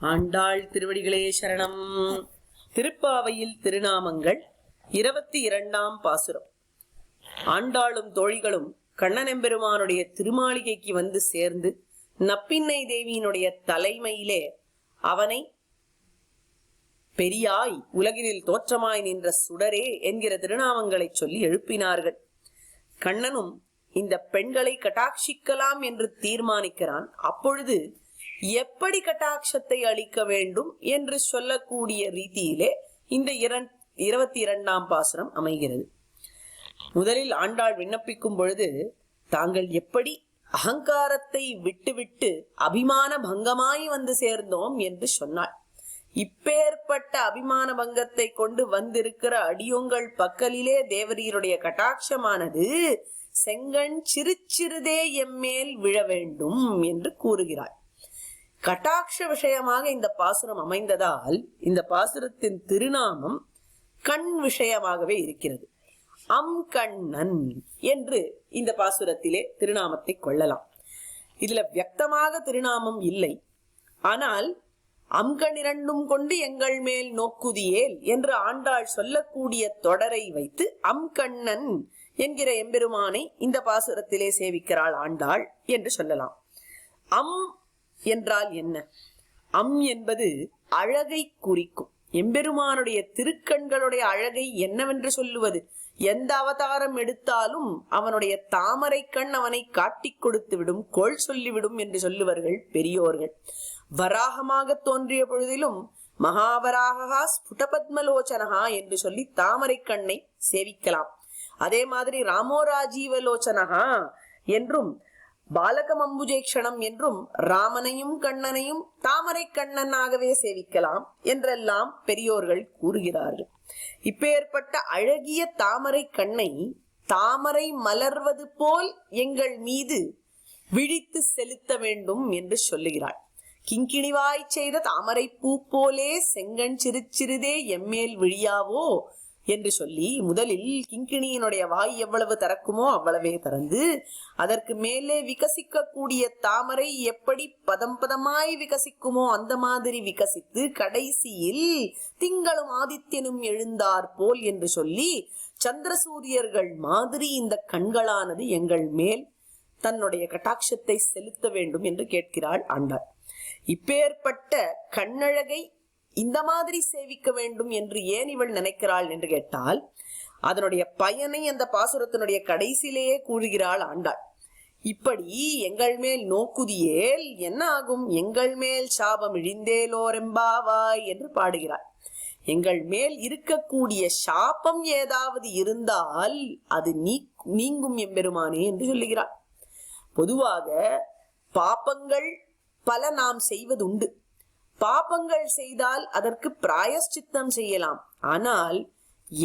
ஆண்டாள் திருவடிகளே சரணம். திருப்பாவையில் திருநாமங்கள் இருபத்தி இரண்டாம் பாசுரம். ஆண்டாளும் தோழிகளும் கண்ணனெம்பெருமானுடைய திருமாளிகைக்கு வந்து சேர்ந்து நப்பின்னை தேவியினுடைய தலைமையிலே அவனை பெரியாய் உலகினில் தோற்றமாய் நின்ற சுடரே என்கிற திருநாமங்களை சொல்லி எழுப்பினார்கள். கண்ணனும் இந்த பெண்களை கட்டாட்சிக்கலாம் என்று தீர்மானிக்கிறான். அப்பொழுது எப்படி கட்டாட்சத்தை அளிக்க வேண்டும் என்று சொல்லக்கூடிய ரீதியிலே இந்த இரண் இருபத்தி இரண்டாம் பாசனம் அமைகிறது. முதலில் ஆண்டாள் விண்ணப்பிக்கும் பொழுது தாங்கள் எப்படி அகங்காரத்தை விட்டுவிட்டு அபிமான பங்கமாய் வந்து சேர்ந்தோம் என்று சொன்னாள். இப்பேற்பட்ட அபிமான பங்கத்தை கொண்டு வந்திருக்கிற அடியோங்கள் பக்கலிலே தேவரீருடைய கட்டாட்சமானது செங்கண் சிறு சிறுதே எம்மேல் விழ வேண்டும் என்று கூறுகிறாள். கட்டாட்ச விஷயமாக இந்த பாசுரம் அமைந்ததால் இந்த பாசுரத்தின் திருநாமம் கண் விஷயமாகவே இருக்கிறது. அம் கண்ணன் என்று இந்த பாசுரத்திலே திருநாமத்தை கொள்ளலாம். இதுல வியக்தமாக திருநாமம் இல்லை. ஆனால் அம்கணிரண்டும் கொண்டு எங்கள் மேல் நோக்குதியேல் என்று ஆண்டாள் சொல்லக்கூடிய தொடரை வைத்து அம்கண்ணன் என்கிற எம்பெருமானை இந்த பாசுரத்திலே சேவிக்கிறாள் ஆண்டாள் என்று சொல்லலாம். அம் என்றால் என்ன? அம் என்பது அழகை குறிக்கும். எம்பெருமானுடைய திருக்கண்களுடைய அழகை என்னவென்று சொல்லுவது? எந்த அவதாரம் எடுத்தாலும் அவனுடைய தாமரை கண் அவனை காட்டிக் கொடுத்து விடும் கோள் சொல்லிவிடும் என்று சொல்லுவார்கள் பெரியோர்கள். வராகமாக தோன்றிய பொழுதிலும் மகாவராகா ஸ்புடபத்மலோச்சனகா என்று சொல்லி தாமரை கண்ணை சேவிக்கலாம். அதே மாதிரி ராமோராஜீவலோச்சனகா என்றும் பாலகம் அம்புஜேக்ஷணம் என்றும் ராமனையும் கண்ணனையும் தாமரை கண்ணனாகவே சேவிக்கலாம் என்றெல்லாம் பெரியோர்கள் கூறுகிறார்கள். இப்பேற்பட்ட அழகிய தாமரை கண்ணை தாமரை மலர்வது போல் எங்கள் மீது விழித்து செலுத்த வேண்டும் என்று சொல்லுகிறாள். கிங்கிணிவாய் செய்த தாமரை பூ போலே செங்கண் சிறு சிறிதே எம்மேல் விழியாவோ? என்று சொல்லி முதலில் கிங்கிணியினுடைய வாய் எவ்வளவு திறக்குமோ அவ்வளவே திறந்து அதற்கு மேலே விகசிக்கக்கூடிய தாமரை எப்படி பதம் பதமாய் விகசிக்குமோ அந்த மாதிரி விகசித்து கடைசியில் திங்களும் ஆதித்யனும் எழுந்தார் போல் என்று சொல்லி சந்திரசூரியர்கள் மாதிரி இந்த கண்களானது எங்கள் மேல் தன்னுடைய கட்டாட்சத்தை செலுத்த வேண்டும் என்று கேட்கிறாள் ஆண்டாள். இப்பேற்பட்ட கண்ணழகை இந்த மாதிரி சேவிக்க வேண்டும் என்று ஏன் இவள் நினைக்கிறாள் என்று கேட்டால் அதனுடைய பயனை அந்த பாசுரத்தினுடைய கடைசியிலேயே கூறுகிறாள் ஆண்டாள். இப்படி எங்கள் மேல் நோக்குதியேல் என்ன ஆகும்? எங்கள் மேல் சாபம் இழிந்தேலோரெம்பாவாய் என்று பாடுகிறாள். எங்கள் மேல் இருக்கக்கூடிய சாபம் ஏதாவது இருந்தால் அது நீ நீங்கும் எம்பெருமானே என்று சொல்லுகிறாள். பொதுவாக பாப்பங்கள் பல நாம் செய்வதுண்டு. பாபங்கள் செய்தால் அதற்கு பிராயஷ்சித்தம் செய்யலாம். ஆனால்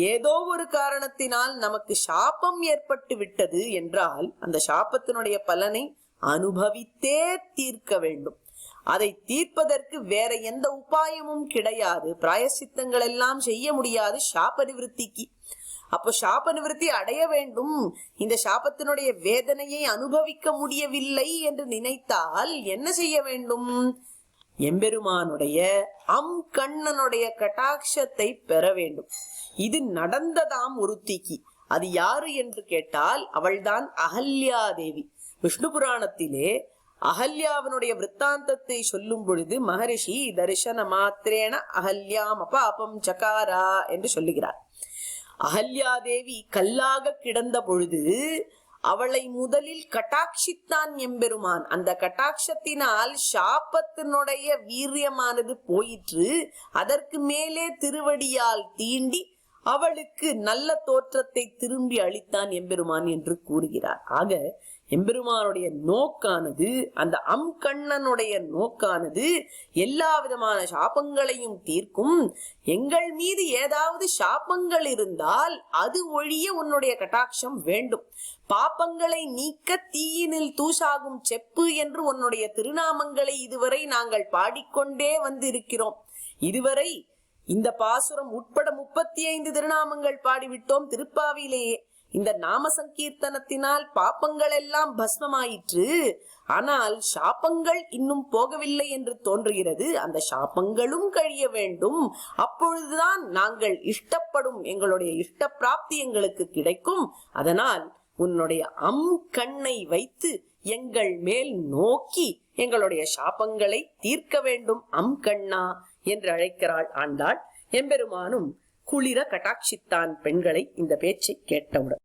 ஏதோ ஒரு காரணத்தினால் நமக்கு சாபம் ஏற்பட்டு விட்டது என்றால் அந்த சாபத்தினுடைய பலனை அனுபவித்தே தீர்க்க வேண்டும். அதை தீர்ப்பதற்கு வேற எந்த உபாயமும் கிடையாது. பிராயசித்தங்கள் எல்லாம் செய்ய முடியாது சாப நிவர்த்திக்கு அப்போ சாப நிவர்த்தி அடைய வேண்டும். இந்த சாபத்தினுடைய வேதனையை அனுபவிக்க முடியவில்லை என்று நினைத்தால் என்ன செய்ய வேண்டும்? எம்பெருமானுடைய அம் கண்ணனுடைய கட்டாட்சத்தை பெற வேண்டும். இது நடந்ததாம் ஒருத்திக்கு. அது யாரு என்று கேட்டால் அவள்தான் அகல்யா தேவி விஷ்ணு புராணத்திலே அகல்யாவினுடைய விற்த்தாந்தத்தை சொல்லும் பொழுது மகரிஷி தரிசன மாத்திரேன அகல்யாம் அபாபம் சகாரா என்று சொல்லுகிறார். அகல்யா தேவி கல்லாக கிடந்த பொழுது அவளை முதலில் கட்டாட்சித்தான் எம்பெருமான். அந்த கட்டாட்சத்தினால் சாபத்தினுடைய வீரியமானது போயிற்று. அதற்கு மேலே திருவடியால் தீண்டி அவளுக்கு நல்ல தோற்றத்தை திரும்பி அளித்தான் எம்பெருமான் என்று கூறுகிறார். ஆக எம்பெருமானுடைய நோக்கானது அந்த அம்கண்ணனுடைய நோக்கானது எல்லா விதமான சாபங்களையும் தீர்க்கும். எங்கள் மீது ஏதாவது சாபங்கள் இருந்தால் அது ஒழிய உன்னுடைய கட்டாட்சம் வேண்டும். பாப்பங்களை நீக்க தீயினில் தூசாகும் செப்பு என்று உன்னுடைய திருநாமங்களை இதுவரை நாங்கள் பாடிக்கொண்டே வந்து இருக்கிறோம் இதுவரை இந்த பாசுரம் உட்பட முப்பத்தி ஐந்து திருநாமங்கள் பாடிவிட்டோம் திருப்பாவிலேயே இந்த நாம சங்கீர்த்தனத்தினால் பாப்பங்கள் எல்லாம் பஸ்மமாயிற்று. ஆனால் சாபங்கள் இன்னும் போகவில்லை என்று தோன்றுகிறது. அந்த சாபங்களும் கழிய வேண்டும். அப்பொழுதுதான் நாங்கள் இஷ்டப்படும் எங்களுடைய இஷ்ட பிராப்தி எங்களுக்கு கிடைக்கும். அதனால் உன்னுடைய அம் கண்ணை வைத்து எங்கள் மேல் நோக்கி எங்களுடைய சாபங்களை தீர்க்க வேண்டும். அம் கண்ணா என்று அழைக்கிறாள் ஆண்டாள். எம்பெருமானும் குளிர கட்டாட்சித்தான் பெண்களை இந்த பேச்சை கேட்டவுடன்.